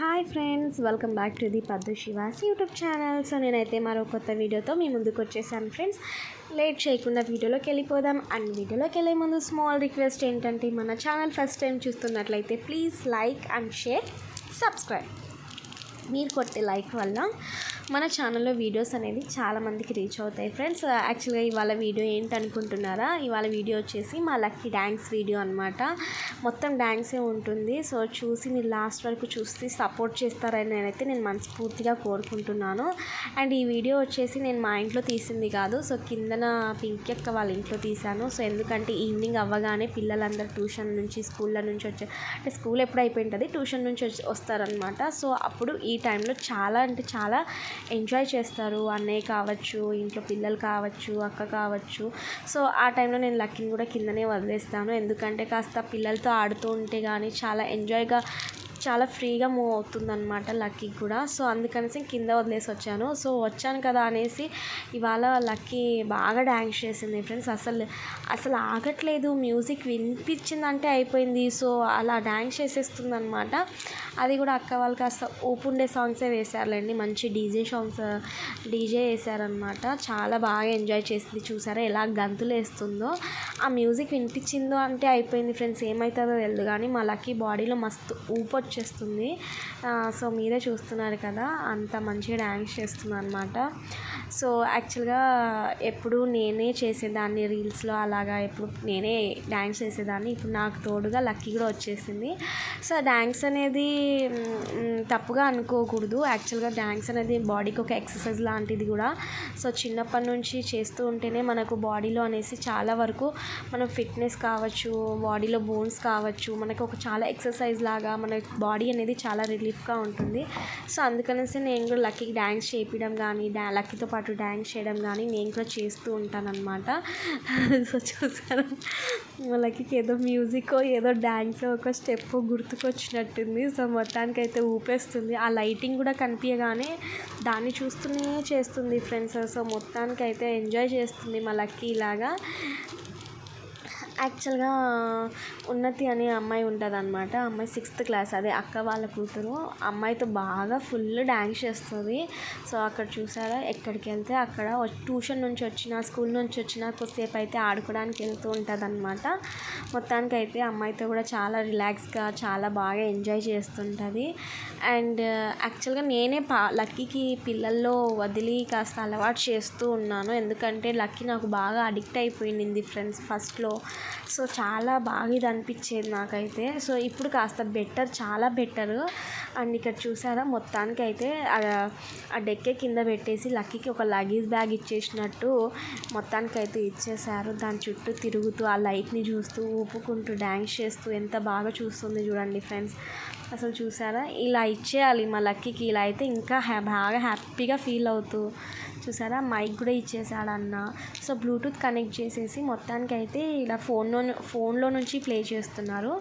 Hi friends welcome back to the Paddu Sivas YouTube channel so నేనైతే మరో కొత్త వీడియోతో మీ ముందుకు వచ్చేసాను ఫ్రెండ్స్ లేట్ చేయకుండా వీడియోలోకి వెళ్ళిపోదాం. అండ్ వీడియోలోకి వెళ్ళే ముందు స్మాల్ రిక్వెస్ట్ ఏంటంటే మన ఛానల్ ఫస్ట్ టైం చూస్తున్నట్లయితే please like and share subscribe మీరు కొట్టే లైక్ వల్ల మన ఛానల్లో వీడియోస్ అనేది చాలామందికి రీచ్ అవుతాయి. ఫ్రెండ్స్ యాక్చువల్గా ఇవాళ వీడియో ఏంటి అనుకుంటున్నారా ఇవాళ వీడియో వచ్చేసి మా లక్కీ డ్యాన్స్ వీడియో అనమాట మొత్తం డ్యాన్సే ఉంటుంది. సో చూసి మీరు లాస్ట్ వరకు చూసి సపోర్ట్ చేస్తారని నేనైతే నేను మనస్ఫూర్తిగా కోరుకుంటున్నాను. అండ్ ఈ వీడియో వచ్చేసి నేను మా ఇంట్లో తీసింది కాదు. సో కిందన పింక్ అక్క వాళ్ళ ఇంట్లో తీశాను. సో ఎందుకంటే ఈవినింగ్ అవ్వగానే పిల్లలందరూ ట్యూషన్ నుంచి స్కూళ్ళ నుంచి వచ్చే అంటే స్కూల్ ఎప్పుడు అయిపోయింటుంది? ట్యూషన్ నుంచి వచ్చి వస్తారనమాట సో అప్పుడు ఈ టైంలో చాలా అంటే చాలా ఎంజాయ్ చేస్తారు. అన్నయ్య కావచ్చు ఇంట్లో పిల్లలు కావచ్చు అక్క కావచ్చు. సో ఆ టైంలో నేను లక్కీని కూడా కిందనే వదిలేస్తాను. ఎందుకంటే కాస్త పిల్లలతో ఆడుతూ ఉంటే కానీ చాలా ఎంజాయ్గా చాలా ఫ్రీగా మూవ్ అవుతుందన్నమాట లక్కీ కూడా. సో అందుకనేసి కింద వదిలేసి వచ్చాను. సో వచ్చాను కదా అనేసి ఇవాళ లక్కీ బాగా డ్యాన్స్ చేసింది ఫ్రెండ్స్. అసలు అసలు ఆగట్లేదు. మ్యూజిక్ వినిపించిందంటే అయిపోయింది. సో అలా డ్యాన్స్ చేసేస్తుంది అనమాట అది కూడా అక్క వాళ్ళు కాస్త ఊపుండే సాంగ్సే వేశారులేండి. మంచి డీజే సాంగ్స్ డీజే వేశారనమాట చాలా బాగా ఎంజాయ్ చేసింది. చూసారా ఎలా గంతులు వేస్తుందో. ఆ మ్యూజిక్ వినిపించిందో అంటే అయిపోయింది ఫ్రెండ్స్. ఏమవుతుందో తెలియదు కానీ మా లక్కీ బాడీలో మస్తు ఊపు వచ్చేస్తుంది. సో మీరే చూస్తున్నారు కదా అంత మంచిగా డ్యాన్స్ చేస్తున్నాను అనమాట సో యాక్చువల్గా ఎప్పుడు నేనే చేసేదాన్ని రీల్స్లో అలాగా ఎప్పుడు నేనే డ్యాన్స్ చేసేదాన్ని ఇప్పుడు నాకు తోడుగా లక్కీ కూడా వచ్చేసింది. సో డ్యాన్స్ అనేది తప్పుగా అనుకోకూడదు. యాక్చువల్గా డ్యాన్స్ అనేది బాడీకి ఒక ఎక్సర్సైజ్ లాంటిది కూడా. సో చిన్నప్పటి నుంచి చేస్తూ ఉంటేనే మనకు బాడీలో అనేసి చాలా వరకు మనం ఫిట్నెస్ కావచ్చు బాడీలో బోన్స్ కావచ్చు మనకు ఒక చాలా ఎక్సర్సైజ్ లాగా మన బాడీ అనేది చాలా రిలీఫ్గా ఉంటుంది. సో అందుకనేసి నేను కూడా లక్కీకి డ్యాన్స్ చేయించడం కానీ డా లక్కీతో పాటు డ్యాన్స్ చేయడం కానీ నేను కూడా చేస్తూ ఉంటానన్నమాట. సో చూసారు? లక్కీకి ఏదో మ్యూజిక్ ఏదో డ్యాన్స్ ఒక స్టెప్ గుర్తుకొచ్చినట్టుంది. సో మొత్తానికి అయితే ఊపేస్తుంది. ఆ లైటింగ్ కూడా కనిపించగానే దాన్ని చూస్తూనే చేస్తుంది ఫ్రెండ్స్. సో మొత్తానికి అయితే ఎంజాయ్ చేస్తుంది మా లక్కీ ఇలాగా యాక్చువల్గా ఉన్నతి అనే అమ్మాయి ఉంటుంది అనమాట అమ్మాయి సిక్స్త్ క్లాస్. అదే అక్క వాళ్ళ కూతురు. అమ్మాయితో బాగా ఫుల్ డ్యాన్స్ చేస్తుంది. సో అక్కడ చూసారా? ఎక్కడికి వెళ్తే అక్కడ ట్యూషన్ నుంచి వచ్చిన స్కూల్ నుంచి వచ్చిన కొద్దిసేపు అయితే ఆడుకోవడానికి వెళ్తూ ఉంటుంది అనమాట మొత్తానికి అయితే అమ్మాయితో కూడా చాలా రిలాక్స్గా చాలా బాగా ఎంజాయ్ చేస్తుంటుంది. అండ్ యాక్చువల్గా నేనే పా లక్కీకి పిల్లల్లో వదిలి కాస్త అలవాటు చేస్తూ ఉన్నాను. ఎందుకంటే లక్కీ నాకు బాగా అడిక్ట్ అయిపోయింది ఫ్రెండ్స్ ఫస్ట్లో. సో చాలా బాగా ఇది అనిపించేది నాకైతే. సో ఇప్పుడు కాస్త బెటర్ చాలా బెటర్. అండ్ ఇక్కడ చూసారా మొత్తానికి అయితే ఆ డెక్కే కింద పెట్టేసి లక్కీకి ఒక లగేజ్ బ్యాగ్ ఇచ్చేసినట్టు మొత్తానికి అయితే ఇచ్చేసారు దాని చుట్టూ తిరుగుతూ ఆ లైట్ని చూస్తూ ఊపుకుంటూ డ్యాన్స్ చేస్తూ ఎంత బాగా చూస్తుంది చూడండి ఫ్రెండ్స్. అసలు చూసారా ఇలా ఇచ్చేయాలి మా లక్కీకి. ఇలా అయితే ఇంకా హ్యా బాగా హ్యాపీగా ఫీల్ అవుతూ చూసారా మైక్ కూడా ఇచ్చేసాడు అన్న. సో బ్లూటూత్ కనెక్ట్ చేసేసి మొత్తానికి అయితే ఇలా ఫోన్లో ఫోన్లో నుంచి ప్లే చేస్తున్నారు.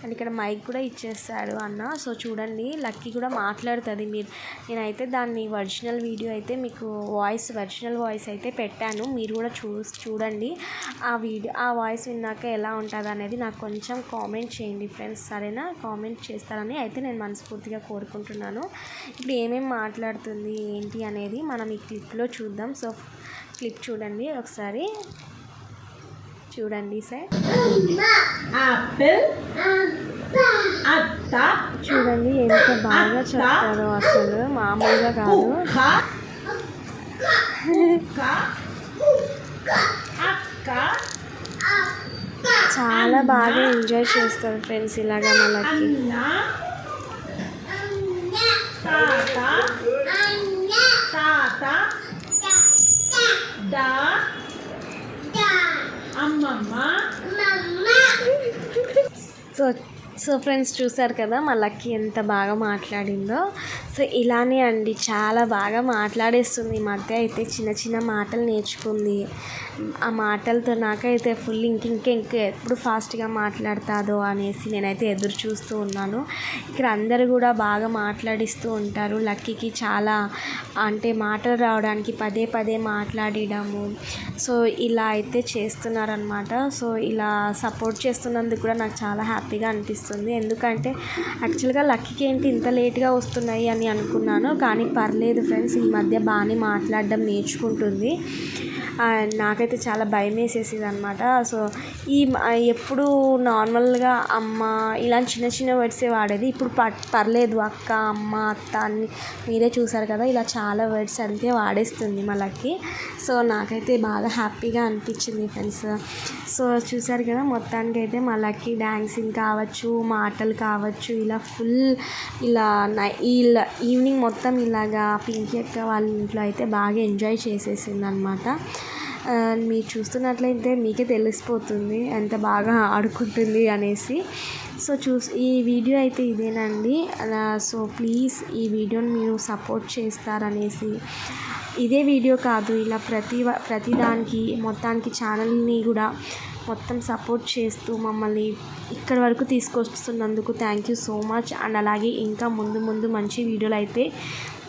అండ్ ఇక్కడ మైక్ కూడా ఇచ్చేస్తాడు అన్న. సో చూడండి లక్కీ కూడా మాట్లాడుతుంది. మీరు నేనైతే దాన్ని ఒరిజినల్ వీడియో అయితే మీకు వాయిస్ ఒరిజినల్ వాయిస్ అయితే పెట్టాను. మీరు కూడా చూ చూడండి. ఆ వీడియో ఆ వాయిస్ విన్నాక ఎలా ఉంటుంది అనేది నాకు కొంచెం కామెంట్ చేయండి ఫ్రెండ్స్. సరేనా? కామెంట్ చేస్తారని అయితే నేను మనస్ఫూర్తిగా కోరుకుంటున్నాను. ఇప్పుడు ఏమేమి మాట్లాడుతుంది ఏంటి అనేది మనం ఈ క్లిప్లో చూద్దాం. సో క్లిప్ చూడండి ఒకసారి. చూడండి సార్. ఆపిల్. అత్త. చూడండి ఎంత బాగా చెప్తారో అసలు మామూలుగా కాదు. చాలా బాగా ఎంజాయ్ చేస్తారు ఫ్రెండ్స్ ఇలాగా మనకి. తాత. తాత. డా అమ్మమ్మ సో సో ఫ్రెండ్స్ చూసారు కదా మా లక్కీ ఎంత బాగా మాట్లాడిందో. సో ఇలానే అండి చాలా బాగా మాట్లాడేస్తుంది. ఈ మధ్య అయితే చిన్న చిన్న మాటలు నేర్చుకుంది. ఆ మాటలతో నాకైతే ఫుల్ ఇంక ఇంక ఇంక ఎప్పుడు ఫాస్ట్గా మాట్లాడతాదో అనేసి నేనైతే ఎదురు చూస్తూ ఉన్నాను. ఇక్కడ అందరూ కూడా బాగా మాట్లాడిస్తూ ఉంటారు. లక్కీకి చాలా అంటే మాటలు రావడానికి పదే పదే మాట్లాడడము సో ఇలా అయితే చేస్తున్నారనమాట సో ఇలా సపోర్ట్ చేస్తున్నందుకు కూడా నాకు చాలా హ్యాపీగా అనిపిస్తుంది. వస్తుంది. ఎందుకంటే యాక్చువల్గా లక్కీకి ఏంటి ఇంత లేట్గా వస్తున్నాయి అని అనుకున్నాను. కానీ పర్లేదు ఫ్రెండ్స్ ఈ మధ్య బాగానే మాట్లాడడం నేర్చుకుంటుంది. నాకైతే చాలా భయం వేసేసేది అనమాట సో ఈ ఎప్పుడు నార్మల్గా అమ్మ ఇలా చిన్న చిన్న వర్డ్సే వాడేది. ఇప్పుడు ప- పర్లేదు అక్క అమ్మ అత్త అని మీరే చూసారు కదా ఇలా చాలా వర్డ్స్ అంతే వాడేస్తుంది మళ్ళీ సో నాకైతే బాగా హ్యాపీగా అనిపించింది ఫ్రెండ్స్ సో చూసారు కదా మొత్తానికి అయితే మళ్ళీ డ్యాన్సింగ్ కావచ్చు మాటలు కావచ్చు ఇలా ఫుల్ ఇలా నై ఇలా ఈవినింగ్ మొత్తం ఇలాగా పింకీ అక్క వాళ్ళ ఇంట్లో అయితే బాగా ఎంజాయ్ చేసేసింది అనమాట మీరు చూస్తున్నట్లయితే మీకే తెలిసిపోతుంది ఎంత బాగా ఆడుకుంటుంది అనేసి. సో చూసి ఈ వీడియో అయితే ఇదేనండి. అలా సో ప్లీజ్ ఈ వీడియోని మీరు సపోర్ట్ చేస్తారనేసి. ఇదే వీడియో కాదు ఇలా ప్రతి వ- ప్రతి దానికి మొత్తానికి ఛానల్ని కూడా మొత్తం సపోర్ట్ చేస్తూ మమ్మల్ని ఇక్కడి వరకు తీసుకొస్తున్నందుకు thank you so much and అలాగే ఇంకా ముందు ముందు మంచి వీడియోలు అయితే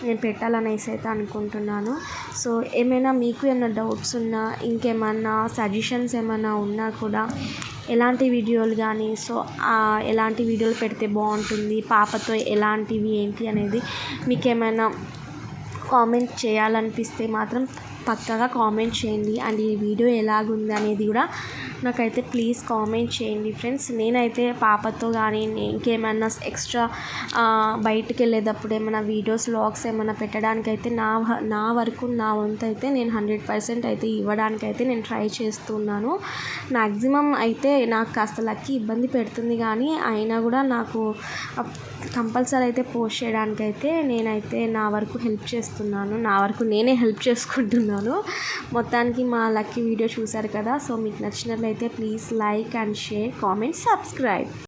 నేను పెట్టాలనేసి అయితే అనుకుంటున్నాను. సో ఏమైనా మీకు ఏమైనా డౌట్స్ ఉన్నా ఇంకేమన్నా సజెషన్స్ ఏమైనా ఉన్నా కూడా ఎలాంటి వీడియోలు కానీ సో ఎలాంటి వీడియోలు పెడితే బాగుంటుంది పాపతో ఎలాంటివి ఏంటి అనేది మీకు ఏమైనా కామెంట్ చేయాలనిపిస్తే మాత్రం పక్కగా కామెంట్ చేయండి. అండ్ ఈ వీడియో ఎలాగుంది అనేది కూడా నాకైతే ప్లీజ్ కామెంట్ చేయండి ఫ్రెండ్స్. నేనైతే పాపతో కానీ ఇంకేమైనా ఎక్స్ట్రా బయటికి వెళ్ళేటప్పుడు ఏమైనా వీడియోస్ వ్లాగ్స్ ఏమైనా పెట్టడానికైతే నా నా వరకు నా వంతు అయితే నేను హండ్రెడ్ పర్సెంట్ అయితే ఇవ్వడానికైతే నేను ట్రై చేస్తున్నాను. మ్యాక్సిమం అయితే నాకు కాస్త లక్కీ ఇబ్బంది పెడుతుంది కానీ అయినా కూడా నాకు కంపల్సరీ అయితే పోస్ట్ చేయడానికైతే నేనైతే నా వరకు హెల్ప్ చేస్తున్నాను. నా వరకు నేనే హెల్ప్ చేసుకుంటున్నాను. మొత్తానికి మా లక్కీ వీడియో చూశారు కదా సో మీకు నచ్చినట్లయితే please like and share comment subscribe.